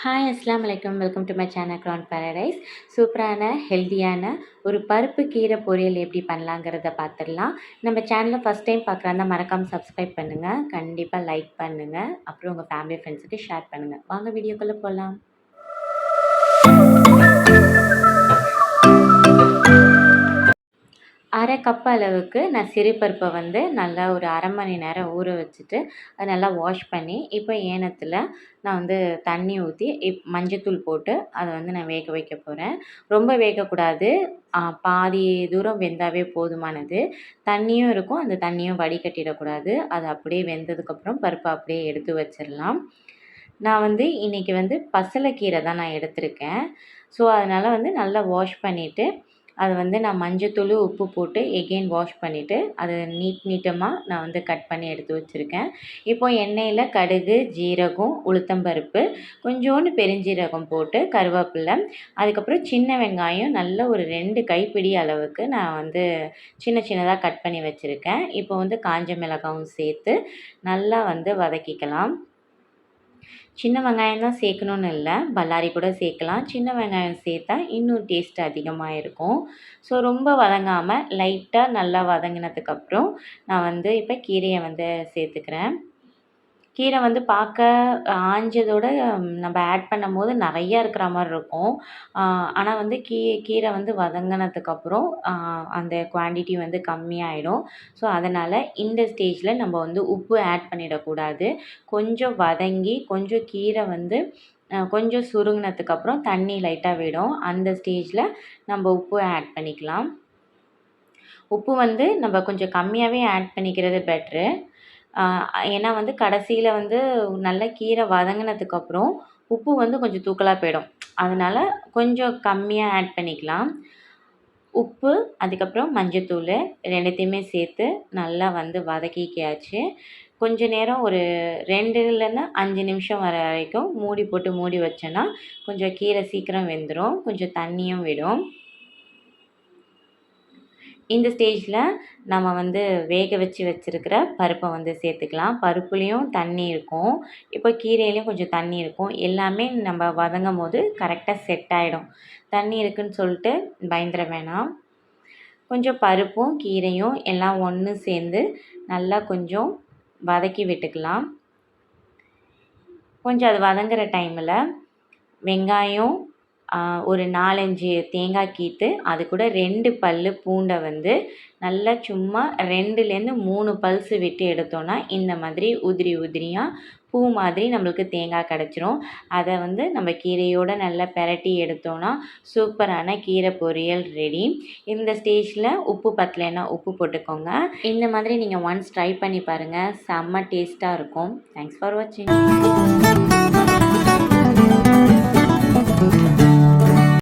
Hi அஸ்லாம் வலைக்கம் welcome to my channel க்ரான் பேரடைஸ் சூப்பரான ஹெல்த்தியான ஒரு பருப்பு கீரை பொரியல் எப்படி பண்ணலாங்கிறத பார்த்துடலாம் நம்ம சேனலை ஃபஸ்ட் டைம் பார்க்குறாந்தா மறக்காமல் சப்ஸ்கிரைப் பண்ணுங்கள் கண்டிப்பாக லைக் பண்ணுங்கள் அப்புறம் உங்கள் ஃபேமிலி ஃப்ரெண்ட்ஸுக்கு ஷேர் பண்ணுங்கள் வாங்க வீடியோக்குள்ளே போகலாம் கப் அளவுக்கு நான் சிறுபருப்பை வந்து நல்லா ஒரு அரை மணி நேரம் ஊற வச்சுட்டு அதை நல்லா வாஷ் பண்ணி இப்போ ஏனத்தில் நான் வந்து தண்ணி ஊற்றி இப் மஞ்சத்தூள் போட்டு அதை வந்து நான் வேக வைக்க போகிறேன் ரொம்ப வேகக்கூடாது. பாதி தூரம் வெந்தாவே போதுமானது. தண்ணியும் இருக்கும். அந்த தண்ணியும் வடிகட்டிடக்கூடாது. அது அப்படியே வெந்ததுக்கப்புறம் பருப்பை அப்படியே எடுத்து வச்சிடலாம். நான் வந்து இன்றைக்கி வந்து பசலைக்கீரை தான் நான் எடுத்திருக்கேன். ஸோ அதனால் வந்து நல்லா வாஷ் பண்ணிவிட்டு அதை வந்து நான் மஞ்சத்தூள் உப்பு போட்டு எகெயின் வாஷ் பண்ணிவிட்டு அதை நீட் நீட்டமாக நான் வந்து கட் பண்ணி எடுத்து வச்சுருக்கேன். இப்போது எண்ணெயில் கடுகு ஜீரகம் உளுத்தம்பருப்பு கொஞ்சோண்டு பெருஞ்சீரகம் போட்டு கருவேப்பிலை அதுக்கப்புறம் சின்ன வெங்காயம் நல்ல ஒரு ரெண்டு கைப்பிடி அளவுக்கு நான் வந்து சின்ன சின்னதாக கட் பண்ணி வச்சுருக்கேன். இப்போ வந்து காஞ்ச மிளகாவும் சேர்த்து நல்லா வந்து வதக்கிக்கலாம். சின்ன வெங்காயம் தான் சேர்க்கணுன்னு இல்லை. பல்லாரி கூட சேர்க்கலாம். சின்ன வெங்காயம் சேர்த்தா இன்னும் டேஸ்ட் அதிகமாக இருக்கும் ஸோ ரொம்ப வதங்காமல் லைட்டாக நல்லா வதங்கினதுக்கப்புறம் நான் வந்து இப்போ கீரையை வந்து சேர்த்துக்கிறேன். கீரை வந்து பார்க்க ஆஞ்சதோட நம்ம ஆட் பண்ணும்போது நிறையா இருக்கிற மாதிரி இருக்கும். ஆனால் வந்து கீ கீரை வந்து வதங்கினதுக்கப்புறம் அந்த குவான்டிட்டி வந்து கம்மியாயிடும். ஸோ அதனால் இந்த ஸ்டேஜில் நம்ம வந்து உப்பு ஆட் பண்ணிடக்கூடாது. கொஞ்சம் வதங்கி கொஞ்சம் கீரை வந்து கொஞ்சம் சுருங்கினதுக்கப்புறம் தண்ணி லைட்டாக விடும். அந்த ஸ்டேஜில் நம்ம உப்பு ஆட் பண்ணிக்கலாம். உப்பு வந்து நம்ம கொஞ்சம் கம்மியாகவே ஆட் பண்ணிக்கிறது பெட்ரு ஏன்னா வந்து கடைசியில் வந்து நல்லா கீரை வதங்கினதுக்கப்புறம் உப்பு வந்து கொஞ்சம் தூக்கலாக போயிடும். அதனால் கொஞ்சம் கம்மியாக ஆட் பண்ணிக்கலாம். உப்பு அதுக்கப்புறம் மஞ்சத்தூள் ரெண்டுத்தையுமே சேர்த்து நல்லா வந்து வதக்கிக்கியாச்சு. கொஞ்ச நேரம் ஒரு ரெண்டுலேருந்து அஞ்சு நிமிஷம் வர வரைக்கும் மூடி போட்டு மூடி வச்சோன்னா கொஞ்சம் கீரை சீக்கிரம் வெந்துடும் கொஞ்சம் தண்ணியும் விடும். இந்த ஸ்டேஜில் நம்ம வந்து வேக வச்சு வச்சுருக்கிற பருப்பை வந்து சேர்த்துக்கலாம். பருப்புலேயும் தண்ணி இருக்கும். இப்போ கீரையிலையும் கொஞ்சம் தண்ணி இருக்கும். எல்லாமே நம்ம வதங்கும் போது கரெக்டாக செட் ஆகிடும் தண்ணி இருக்குதுன்னு சொல்லிட்டு பயந்துட வேணாம். கொஞ்சம் பருப்பும் கீரையும் எல்லாம் ஒன்று சேர்ந்து நல்லா கொஞ்சம் வதக்கி விட்டுக்கலாம். கொஞ்சம் அது வதங்குற டைமில் வெங்காயம் ஒரு நாலஞ்சு தேங்காய் கீற்று அது கூட ரெண்டு பல் பூண்டை வந்து நல்லா சும்மா ரெண்டுலேருந்து மூணு பல்ஸு விட்டு எடுத்தோன்னா இந்த மாதிரி உதிரி உதிரியாக பூ மாதிரி நம்மளுக்கு தேங்காய் கிடச்சிரும். அதை வந்து நம்ம கீரையோடு நல்லா பெரட்டி எடுத்தோன்னா சூப்பரான கீரை பொரியல் ரெடி. இந்த ஸ்டேஜில் உப்பு பத்தலைன்னா உப்பு போட்டுக்கோங்க. இந்த மாதிரி நீங்கள் ஒன்ஸ் ட்ரை பண்ணி பாருங்கள் செம்ம டேஸ்ட்டாக இருக்கும். தேங்க்ஸ் ஃபார் வாட்சிங்